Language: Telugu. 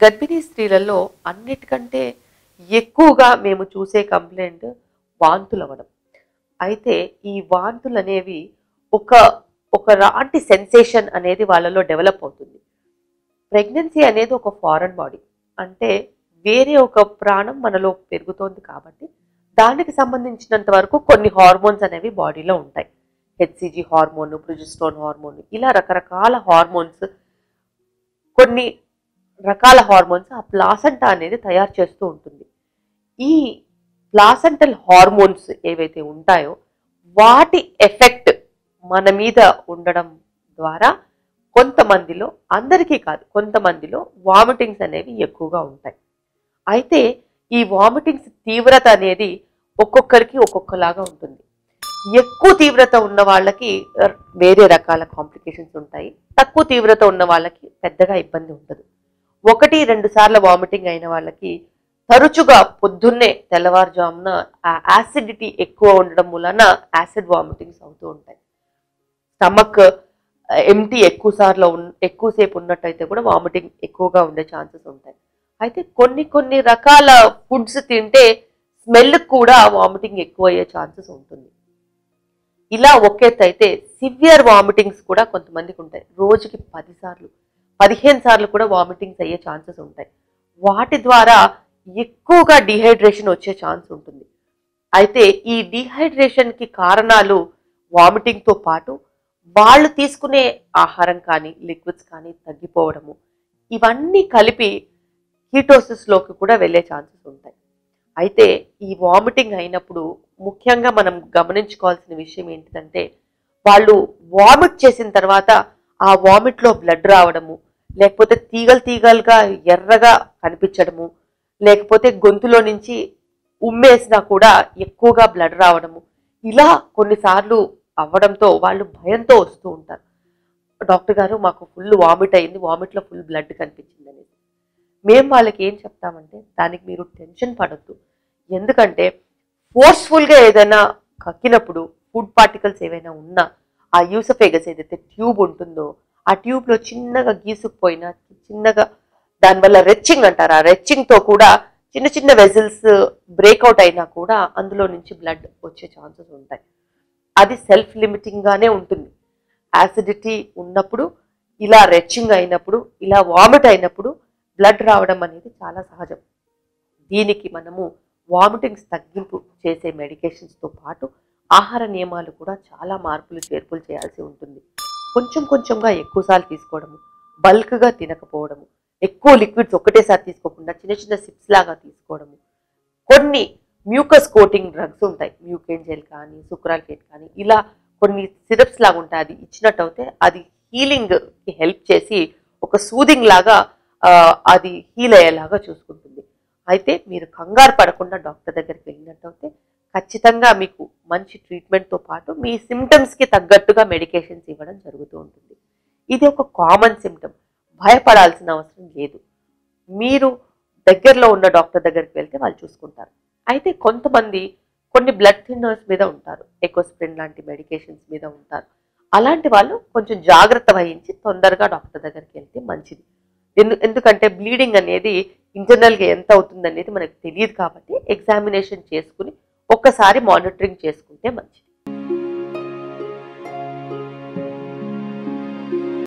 గర్భిణీ స్త్రీలలో అన్నిటికంటే ఎక్కువగా మేము చూసే కంప్లైంట్ వాంతులు అవ్వడం అయితే ఈ వాంతులు అనేవి ఒక ఒక రాంటి సెన్సేషన్ అనేది వాళ్ళలో డెవలప్ అవుతుంది. ప్రెగ్నెన్సీ అనేది ఒక ఫారెన్ బాడీ. అంటే వేరే ఒక ప్రాణం మనలో పెరుగుతోంది కాబట్టి దానికి సంబంధించినంత వరకు కొన్ని హార్మోన్స్ అనేవి బాడీలో ఉంటాయి. హెచ్సిజి హార్మోన్ ప్రొజెస్ట్రోన్ హార్మోన్ ఇలా రకరకాల హార్మోన్స్ కొన్ని రకాల హార్మోన్స్ ఆ ప్లాసంటా అనేది తయారు చేస్తూ ఉంటుంది. ఈ ప్లాసంటల్ హార్మోన్స్ ఏవైతే ఉంటాయో వాటి ఎఫెక్ట్ మన మీద ఉండడం ద్వారా కొంతమందిలో అందరికీ కాదు కొంతమందిలో వామిటింగ్స్ అనేవి ఎక్కువగా ఉంటాయి. అయితే ఈ వామిటింగ్స్ తీవ్రత అనేది ఒక్కొక్కరికి ఒక్కొక్కలాగా ఉంటుంది. ఎక్కువ తీవ్రత ఉన్న వాళ్ళకి వేరే రకాల కాంప్లికేషన్స్ ఉంటాయి. తక్కువ తీవ్రత ఉన్న వాళ్ళకి పెద్దగా ఇబ్బంది ఉండదు. ఒకటి రెండు సార్లు వామిటింగ్ అయిన వాళ్ళకి తరచుగా పొద్దున్నే తెల్లవారుజామున ఆ యాసిడిటీ ఎక్కువ ఉండడం వలన యాసిడ్ వామిటింగ్స్ అవుతూ ఉంటాయి. స్టమక్ ఎంటీ ఎక్కువ సార్లు ఉన్- ఎక్కువసేపు ఉన్నట్టయితే కూడా వామిటింగ్ ఎక్కువగా ఉండే ఛాన్సెస్ ఉంటాయి. అయితే కొన్ని కొన్ని రకాల ఫుడ్స్ తింటే స్మెల్ కూడా వామిటింగ్ ఎక్కువ అయ్యే ఛాన్సెస్ ఉంటుంది. ఇలా ఒకెత్తు అయితే సివియర్ వామిటింగ్స్ కూడా కొంతమందికి ఉంటాయి. రోజుకి పదిసార్లు పదిహేను సార్లు కూడా వామిటింగ్స్ అయ్యే ఛాన్సెస్ ఉంటాయి. వాటి ద్వారా ఎక్కువగా డిహైడ్రేషన్ వచ్చే ఛాన్స్ ఉంటుంది. అయితే ఈ డిహైడ్రేషన్కి కారణాలు వామిటింగ్తో పాటు వాళ్ళు తీసుకునే ఆహారం కానీ లిక్విడ్స్ కానీ తగ్గిపోవడము. ఇవన్నీ కలిపి కీటోసిస్లోకి కూడా వెళ్ళే ఛాన్సెస్ ఉంటాయి. అయితే ఈ వామిటింగ్ అయినప్పుడు ముఖ్యంగా మనం గమనించుకోవాల్సిన విషయం ఏంటిదంటే వాళ్ళు వామిట్ చేసిన తర్వాత ఆ వామిట్లో బ్లడ్ రావడము లేకపోతే తీగలు తీగలుగా ఎర్రగా కనిపించడము లేకపోతే గొంతులో నుంచి ఉమ్మేసినా కూడా ఎక్కువగా బ్లడ్ రావడము. ఇలా కొన్నిసార్లు అవ్వడంతో వాళ్ళు భయంతో వస్తూ ఉంటారు. డాక్టర్ గారు మాకు ఫుల్ వామిట్ అయింది వామిట్లో ఫుల్ బ్లడ్ కనిపించింది అనేది మేము వాళ్ళకి ఏం చెప్తామంటే దానికి మీరు టెన్షన్ పడద్దు. ఎందుకంటే ఫోర్స్ఫుల్గా ఏదైనా కక్కినప్పుడు ఫుడ్ పార్టికల్స్ ఏవైనా ఉన్నా ఆ యూసఫేగస్ ఏదైతే ట్యూబ్ ఉంటుందో ఆ ట్యూబ్లో చిన్నగా గీసుకుపోయిన చిన్నగా దానివల్ల రెచ్చింగ్ అంటారు. ఆ రెచ్చింగ్తో కూడా చిన్న చిన్న వెజిల్స్ బ్రేక్అవుట్ అయినా కూడా అందులో నుంచి బ్లడ్ వచ్చే ఛాన్సెస్ ఉంటాయి. అది సెల్ఫ్ లిమిటింగ్గానే ఉంటుంది. యాసిడిటీ ఉన్నప్పుడు ఇలా రెచ్చింగ్ అయినప్పుడు ఇలా వామిట్ అయినప్పుడు బ్లడ్ రావడం అనేది చాలా సహజం. దీనికి మనము వామిటింగ్స్ తగ్గింపు చేసే మెడికేషన్స్తో పాటు ఆహార నియమాలు కూడా చాలా మార్పులు చేర్పులు చేయాల్సి ఉంటుంది. కొంచెం కొంచెంగా ఎక్కువసార్లు తీసుకోవడము బల్క్గా తినకపోవడము ఎక్కువ లిక్విడ్స్ ఒకటేసారి తీసుకోకుండా చిన్న చిన్న సిప్స్ లాగా తీసుకోవడము. కొన్ని మ్యూకస్ కోటింగ్ డ్రగ్స్ ఉంటాయి మ్యూకేన్ జెల్ కానీ సుక్రాల్కేట్ కానీ ఇలా కొన్ని సిరప్స్ లాగా ఉంటాయి అది ఇచ్చినట్టు అయితే అది హీలింగ్కి హెల్ప్ చేసి ఒక సూదింగ్ లాగా అది హీల్ అయ్యేలాగా చూసుకుంటుంది. అయితే మీరు కంగారు పడకుండా డాక్టర్ దగ్గరికి వెళ్ళినట్టయితే ఖచ్చితంగా మీకు మంచి ట్రీట్మెంట్తో పాటు మీ సిమ్టమ్స్కి తగ్గట్టుగా మెడికేషన్స్ ఇవ్వడం జరుగుతూ ఉంటుంది. ఇది ఒక కామన్ సిమ్టమ్ భయపడాల్సిన అవసరం లేదు. మీరు దగ్గరలో ఉన్న డాక్టర్ దగ్గరికి వెళ్తే వాళ్ళు చూసుకుంటారు. అయితే కొంతమంది కొన్ని బ్లడ్ థిన్నర్స్ మీద ఉంటారు. ఎకోస్ప్రిన్ లాంటి మెడికేషన్స్ మీద ఉంటారు. అలాంటి వాళ్ళు కొంచెం జాగ్రత్త వహించి తొందరగా డాక్టర్ దగ్గరికి వెళ్తే మంచిది. ఎందు ఎందుకంటే బ్లీడింగ్ అనేది ఇంటర్నల్గా ఎంత అవుతుంది అనేది మనకు తెలియదు కాబట్టి ఎగ్జామినేషన్ చేసుకుని ఒక్కసారి మానిటరింగ్ చేసుకుంటే మంచిది.